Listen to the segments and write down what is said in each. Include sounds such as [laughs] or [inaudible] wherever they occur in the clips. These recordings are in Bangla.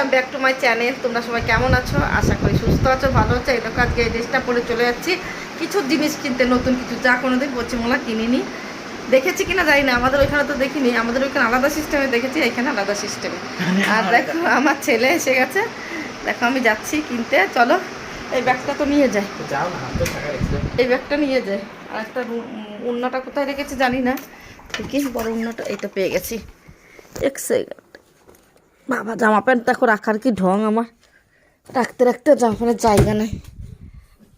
Welcome back to my channel. তোমরা সবাই কেমন আছো? আশা করি সুস্থ আছো ভালো আছো। এই দেখো আজকে এই ড্রেসটা পরে চলে যাচ্ছি। কিছু জিনিস কিনতে নতুন কিছু যা কোনো কোনোদিন পশ্চিমবঙ্গলা কিনিনি। দেখেছি কিনা জানি না আমাদের ওইখানে তো দেখিনি। আমাদের ওইখানে আলাদা সিস্টেমে দেখেছি এখানে আলাদা সিস্টেমে আর দেখো আমার ছেলে এসে গেছে। দেখো আমি যাচ্ছি কিনতে। চলো এই ব্যাগটা তো নিয়ে যাই। এই ব্যাগটা নিয়ে যায় আর একটা উন্নাটা কোথায় রেখেছি জানি না। ঠিকই বড় উন্নাটা এই তো পেয়ে গেছি। এক সেকেন্ড বাবা জামা প্যান্ট দেখো রাখার কি ঢং আমার? রাখতে রাখতে জামা প্যান্টের জায়গা নেই।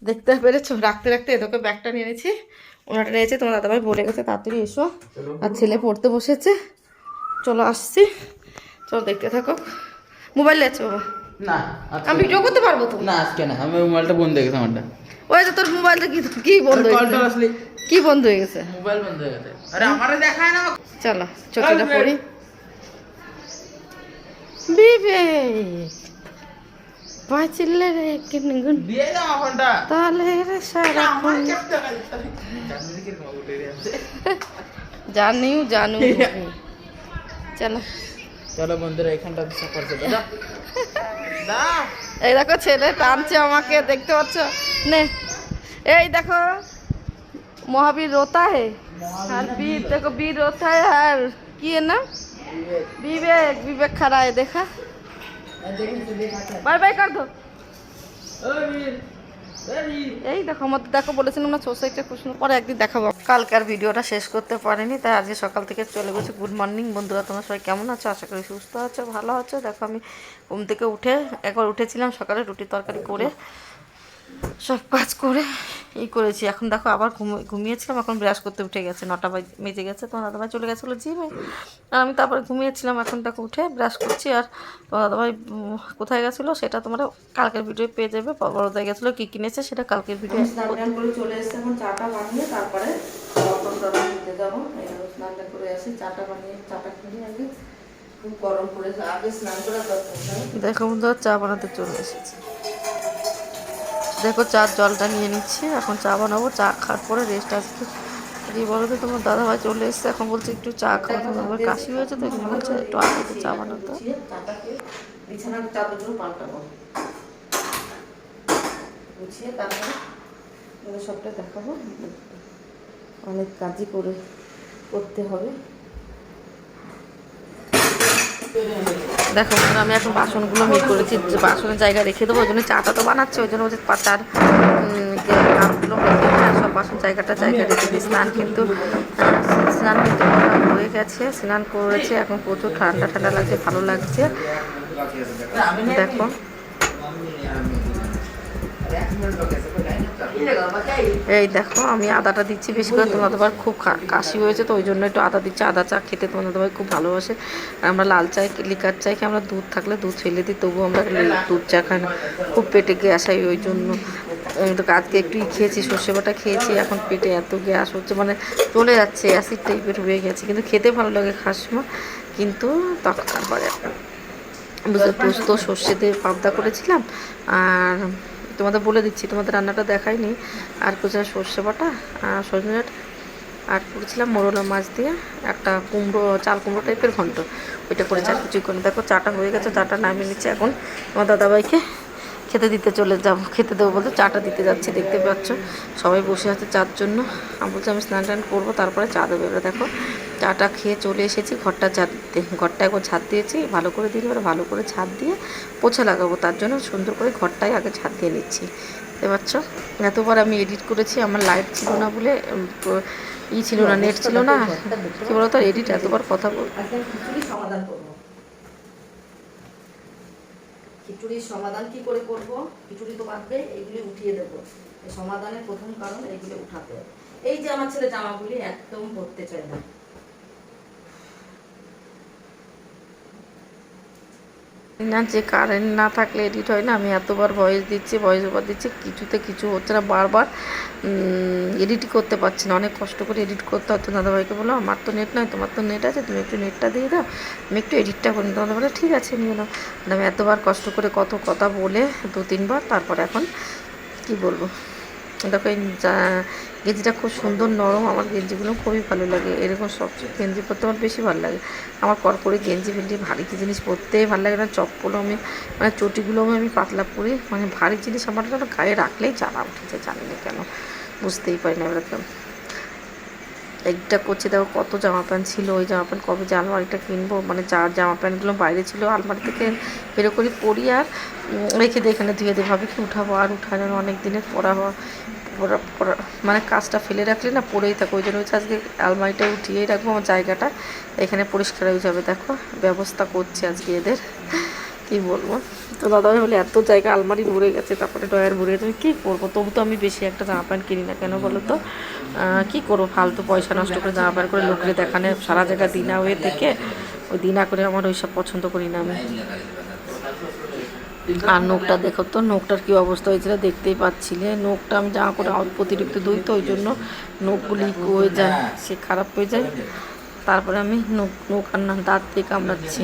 দেখতে পেরেছ? রাখতে রাখতে এদেরকে ব্যাগটা নিয়ে নিয়েছি ওনাটা নিয়েছে তোমার দাদাভাই বলে গেছে তাড়াতাড়ি এসো। আর ছেলে পড়তে বসেছে। চলো আসছি। চলো দেখতে থাকো। মোবাইল আছে বাবা? না আমি ভিডিও করতে পারব তো? না আজকে না। আমি মোবাইলটা বন্ধ হয়ে গেছে আমারটা। ওই তো তোর মোবাইলটা কি কি বন্ধ হয়ে গেছে? কি বন্ধ হয়ে গেছে? মোবাইল বন্ধ হয়ে গেছে। আরে আমারে দেখায় না। চলো চটিটা পরি বিবেক পাঁচিলের কিনগুন। তাহলে জানিও জানু চলো। চলো বন্ধুরা এখানটা করছে। দাদা। [laughs] এই দেখো ছেলে টানছে আমাকে দেখতে পাচ্ছ? নে। এই দেখো মহাবীর রোতা হে আর বীর দেখো বীর রোতা আর কি না विवेक विवेक खड़ा है देखा बाय बाय कर दो এই দেখো আমাদের দেখো বলেছিলাম না সোসাইটি খুব সুন্দর পরে একদিন দেখাবো কালকার ভিডিওটা শেষ করতে পারিনি তাই আজকে সকাল থেকে চলে গেছি গুড মর্নিং বন্ধুরা তোমরা সবাই কেমন আছো আশা করি সুস্থ আছো ভালো আছো দেখো আমি ঘুম থেকে উঠে একবার উঠেছিলাম সকালে রুটি তরকারি করে সব কাজ করে এই করেছি। এখন দেখো আবার ঘুম- ঘুমিয়েছিলাম এখন ব্রাশ করতে উঠে গেছে। নটা বাজ- বেজে গেছে তোমার দাদাভাই চলে গেছিল জিমে আর আমি তারপরে ঘুমিয়েছিলাম এখন দেখো উঠে ব্রাশ করছি। আর তোমার দাদাভাই কোথায় গেছিল সেটা তোমরা কালকের ভিডিও পেয়ে যাবে। বড়দায় গেছিল কী কিনেছে সেটা কালকের ভিডিও। স্নান করে চলে এসেছে এখন চাটা বানিয়ে তারপরে দিতে যাব। স্নান করে আসি চাটা বানিয়ে চাটা কিনে আগে খুব গরম করে আগে স্নান করে দেখো বন্ধুরা চা বানাতে চলে এসেছে। দেখো চার জলটা নিয়ে নিচ্ছি, এখন চা বানাবো, চা খাওয়ার পরে রেস্ট আসবে যদি বলো তো? তোমার দাদাভাই চলে এসছে, এখন বলছে একটু চা খাও তোমার কাশি হয়েছে তো, এখানে বলছে একটু আগে চা বানাতে। সবটা দেখাবো। অনেক কাজই করে করতে হবে। দেখো আমি এখন বাসনগুলো মেয়ে করেছি বাসনের জায়গা রেখে দেবো, ওই জন্য চাটা তো বানাচ্ছে, ওই জন্য বলছে পা- চার কাপগুলো আর সব বাসন জায়গাটা জায়গা রেখে দিই স্নান কিন্তু স্নান কিন্তু হয়ে গেছে, স্নান করেছে, এখন প্রচুর ঠান্ডা ঠান্ডা লাগছে, ভালো লাগছে। দেখো। এই দেখো, আমি আদাটা দিচ্ছি বেশি করে, তোমাদের খুব কাশি হয়েছে, তো ওই জন্য একটু আদা দিচ্ছি। আদা চা খেতে তোমাদের ভাই খুব ভালোবাসে। আমরা লাল চাই, লিকার চাই কি আমরা দুধ থাকলে দুধ ফেলে দিই, তবুও আমরা দুধ চা খাই না। খুব পেটে গ্যাস হয় ওই জন্য। তো আজকে একটু খেয়েছি, সর্ষে বাটা খেয়েছি, এখন পেটে এত গ্যাস হচ্ছে মানে চলে যাচ্ছে অ্যাসিড টাইপের হয়ে গেছে। কিন্তু খেতে ভালো লাগে খাওয়ার সময়, কিন্তু তখন তারপরে বুঝতে পোস্ত, সর্ষে দিয়ে পাবদা করেছিলাম, আর তোমাদের বলে দিচ্ছি, তোমাদের রান্নাটা দেখাইনি। আর করেছিলাম সর্ষে বাটা সজনে আর করেছিলাম মোরলা মাছ দিয়ে একটা কুমড়ো, চাল কুমড়ো টাইপের ঘন্ট। ওইটা করেছি আর কিছুক্ষণ। দেখো চাটা হয়ে গেছে, চাটা নামিয়ে নিচ্ছে এখন। তোমার দাদাভাইকে খেতে দিতে চলে যাব, খেতে দেবো বলতে চাটা দিতে যাচ্ছে, দেখতে পাচ্ছ। সবাই বসে আছে চার জন্য। আমি বলছি, আমি স্নান টান করব, তারপরে চা দেবো। এবার দেখো, চাটা খেয়ে চলে এসেছি, ঘরটা দিতে ঘরটা একবার ছাদ দিয়েছি, ভালো করে দিলে এবার ভালো করে ছাদ দিয়ে পোছা লাগাবো। তার জন্য সুন্দর করে ঘরটাই আগে ছাদ দিয়ে নিচ্ছি। বুঝতে পারছ এতবার আমি এডিট করেছি, আমার লাইট ছিল না বলে ই ছিল না নেট ছিল না। কি বলতো, এডিট এতবার কথা বল সমাধান করব। খিচুড়ির সমাধান কি করে করব? খিচুড়ি তো বাঁধবে এইগুলি উঠিয়ে দেবো। সমাধানের প্রথম কারণ, এইগুলি উঠাতে এই যে আমার ছেলে জামাগুলি একদম পরতে চায় না। না, যে কারেন্ট না থাকলে এডিট হয় না, আমি এতবার ভয়েস দিচ্ছি ভয়েস ওভার দিচ্ছি, কিছুতে কিছু হচ্ছে না, বারবার এডিটই করতে পারছি না। অনেক কষ্ট করে এডিট করতে হতো। দাদাভাইকে বলো আমার তো নেট নয়, তোমার তো নেট আছে, তুমি একটু নেটটা দিয়ে দাও, আমি একটু এডিটটা করি তোমাদের বলে ঠিক আছে, নিয়ে নাও। আমি এতবার কষ্ট করে কত কথা বলে দু তিনবার তারপর এখন কি বলব? দেখো এই গেঞ্জিটা খুব সুন্দর নরম, আমার গেঞ্জিগুলো খুবই ভালো লাগে। এরকম সব গেঞ্জি পরতে আমার বেশি ভালো লাগে। আমার কড়কড়ি গেঞ্জি ফেঞ্জি ভারী কি জিনিস পরতেই ভালো লাগে না? চপ্পলও আমি মানে চটিগুলোও আমি পাতলা পরি। মানে ভারী জিনিস আমার গায়ে রাখলেই জানা উঠেছে জানি না কেন। বুঝতেই পারি না এরকম একটা করছে, দেখো কত জামা প্যান্ট ছিল, ওই জামা প্যান্ট কবে যে আলমারিটা কিনবো মানে যা জামা প্যান্টগুলো বাইরে ছিল, আলমারি থেকে বেরো করি, পরি আর রেখে দিয়ে এখানে ধুয়ে দিয়ে ভাবে কি উঠাবো, আর উঠানো অনেক দিনের পরা হওয়া মানে কাজটা ফেলে রাখলে না পড়েই থাকো ওই জন্য হচ্ছে আজকে আলমারিটা উঠিয়েই রাখব, আমার জায়গাটা এখানে পরিষ্কার হয়ে যাবে, দেখো, ব্যবস্থা করছে আজকে এদের। কি বলব? তো দাদাভাই বলে, এত জায়গা আলমারি ভরে গেছে, তারপরে ডয়ার ভরে গেছে কী করব? তবু তো আমি বেশি একটা জামা প্যান্ট কিনি না কেন বলো তো? কী করব? ফালতু পয়সা নষ্ট করে জামা প্যান্ট করে লোকের দেখানে সারা জায়গা দিনা হয়ে থেকে, ওই দিনা করে আমার ওইসব পছন্দ করি না আমি। আর নোকটা দেখো তো নোকটার কি অবস্থা হয়েছিল দেখতেই পাচ্ছিলে। নোকটা আমি জামা করে অতিরিক্ত ধুই তো, ওই জন্য নোকগুলি হয়ে যায়, সে খারাপ হয়ে যায়। তারপরে আমি নোক নোক আর না, দাঁত দিয়ে কামড়াচ্ছি।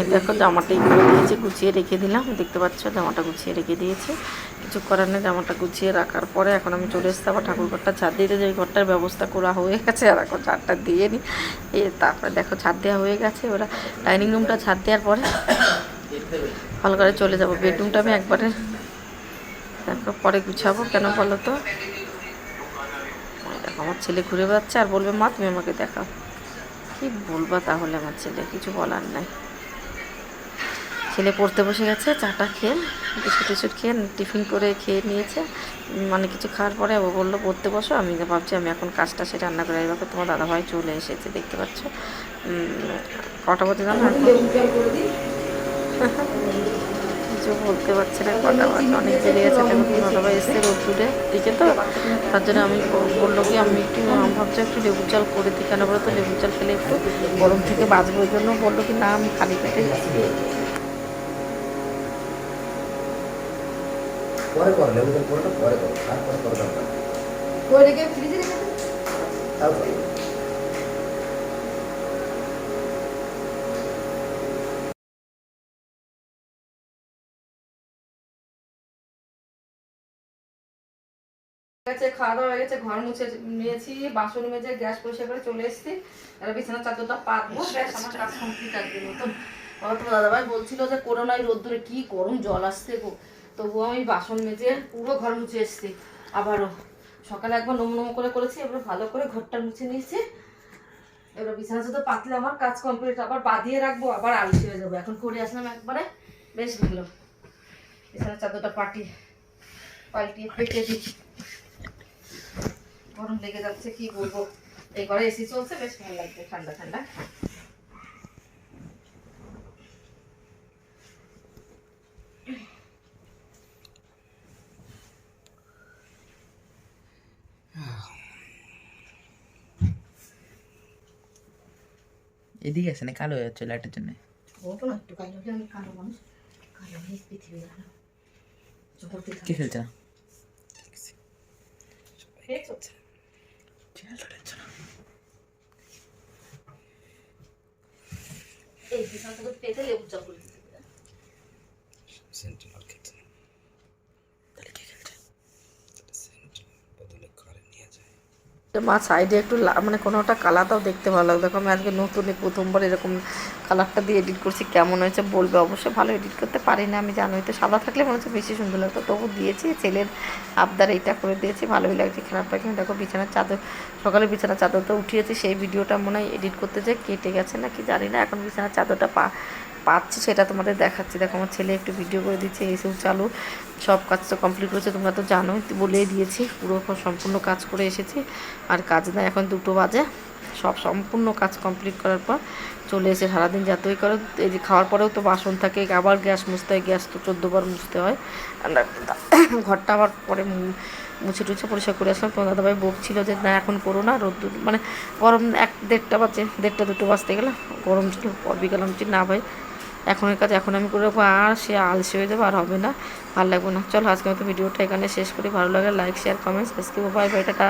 আমি দেখো জামাটা এই করে দিয়েছি গুছিয়ে রেখে দিলাম। দেখতে পাচ্ছ, জামাটা গুছিয়ে রেখে দিয়েছি। কিছু করার নেই, জামাটা গুছিয়ে রাখার পরে এখন আমি চলে এসতে আবার ঠাকুর ঘরটা ছাদ দিতে যে ঘরটার ব্যবস্থা করা হয়ে গেছে, আর এখন ছাদটা দিয়ে নিই এ তারপরে দেখো ছাদ দেওয়া হয়ে গেছে। ওরা ডাইনিং রুমটা ছাদ দেওয়ার পরে ভালো করে চলে যাব। বেডরুমটা আমি একবারে দেখো, পরে গুছাবো। কেন বলো তো? দেখো, আমার ছেলে ঘুরে বেড়াচ্ছে আর বলবে, মা, তুমি আমাকে দেখাও। কি বলবা তাহলে আমার ছেলে? কিছু বলার নাই। ছেলে পড়তে বসে গেছে চাটা খেয়ে, বিস্কুট টিস্কুট খেয়ে, টিফিন করে খেয়ে নিয়েছে। মানে কিছু খাওয়ার পরে ও বলল, পড়তে বসো। আমি ভাবছি, আমি এখন কাজটা সে রান্না করে এবার তোমার দাদাভাই চলে এসেছে, দেখতে পাচ্ছ। কটা বাজে জানো? কিছু বলতে পারছি না, কটা বাজে, অনেক গেছে দেখো, তোমার দাদাভাই এসছে রোদ্দুরে দিকে তো। তার জন্য আমি বলল কি, আমি একটু ভাবছি একটু লেবু চাল করে দিই। কেন বলো তো লেবু চাল খেলে একটু গরম থেকে বাঁচবো। ওই জন্য বলল কি, না, আমি খালি পেটে পরে করো লেবু তেল পরে পরে করো তারপরে করো দরকার করে রেখে ফ্রিজে রেখে গেছে খাওয়া দাওয়া হয়ে গেছে ঘর মুছে নিয়েছি বাসন মেজে গ্যাস পরিষ্কার করে চলে এসেছি। এবার বিছানার চাদরটা পাতবো। ব্যাস আমার কাজ কমপ্লিট একদিন মতন। আমার তো দাদাভাই বলছিল যে করোনায় রোদ্দুরে কি গরম জল আসছে গো। তবুও আমি বাসন মেজে পুরো ঘর মুছে এসেছি, আবারও। সকালে একবার নম নম করে করেছি এবার ভালো করে ঘরটা মুছে নিয়েছি। এবার বিছানা চাদর পাতলে আমার কাজ কমপ্লিট আবার বাঁধিয়ে রাখব, আবার আলসি হয়ে যাব। এখন করে আসলাম একবারে। বেশ ভালো। বিছানার চাদরটা পাটি পাল্টিয়ে পেটে দিই। গরম লেগে যাচ্ছে, কি বলব? এই ঘরে এসি চলছে, বেশ ভালো লাগছে, ঠান্ডা ঠান্ডা। এদিকে আসে না কালো হয়ে যাচ্ছে লাইটের জন্য। কে খেলছে? না এই পেতে লেবু চা করে দিতে হবে। সেন্ট্রাল খেলছে তাহলে কে খেলছে সেন্ট্রাল বদলে ঘরে নিয়ে যায় মা সাইডে একটু মানে কোনো একটা কালারটাও দেখতে ভালো লাগবে দেখো, আমি আজকে নতুন, এই প্রথমবার এরকম কালারটা দিয়ে এডিট করছি, কেমন হয়েছে বলবে? অবশ্যই ভালো এডিট করতে পারি না, আমি জানোই তো। সাদা থাকলে মনে হচ্ছে বেশি সুন্দর লাগতো। তবু দিয়েছি, ছেলের আবদার এইটা করে দিয়েছি, ভালোই লাগছে খারাপ লাগে না। দেখো, বিছানার চাদর, সকালে বিছানার চাদরটা উঠিয়েছি, সেই ভিডিওটা মনে হয় এডিট করতে যে কেটে গেছে না কি জানি না। এখন বিছানার চাদরটা পা পাচ্ছি সেটা তোমাদের দেখাচ্ছি। দেখো, আমার ছেলে একটু ভিডিও করে দিচ্ছে এইসব চালু। সব কাজ তো কমপ্লিট করেছে তোমরা তো জানোই তো বলেই দিয়েছি, পুরো সম্পূর্ণ কাজ করে এসেছি। আর কাজ না, এখন দুটো বাজে। সব সম্পূর্ণ কাজ কমপ্লিট করার পর চলে এসে সারাদিন যতই করো। এই যে খাওয়ার পরেও তো বাসন থাকে, আবার গ্যাস মুছতে হয়, গ্যাস তো চোদ্দোবার মুছতে হয়। ঘরটা আবার পরে মুছে টুছে পরিষ্কার করে আসলাম। তোমার দাদাভাই বকছিল যে, না, এখন করো না, রোদ্দুর মানে গরম এক দেড়টা বাজে, দেড়টা দুটো বাজতে গেলে গরম ছিল বিকাল আমি না ভাই এখনের কাজ এখন আমি করে রাখব, আর সে আলসে হয়ে যাবে আর হবে না ভালো লাগবে না। চলো আজকে মতো ভিডিওটা এখানে শেষ করি। ভালো লাগে লাইক শেয়ার কমেন্টস আজকে বাই বাই টাটা।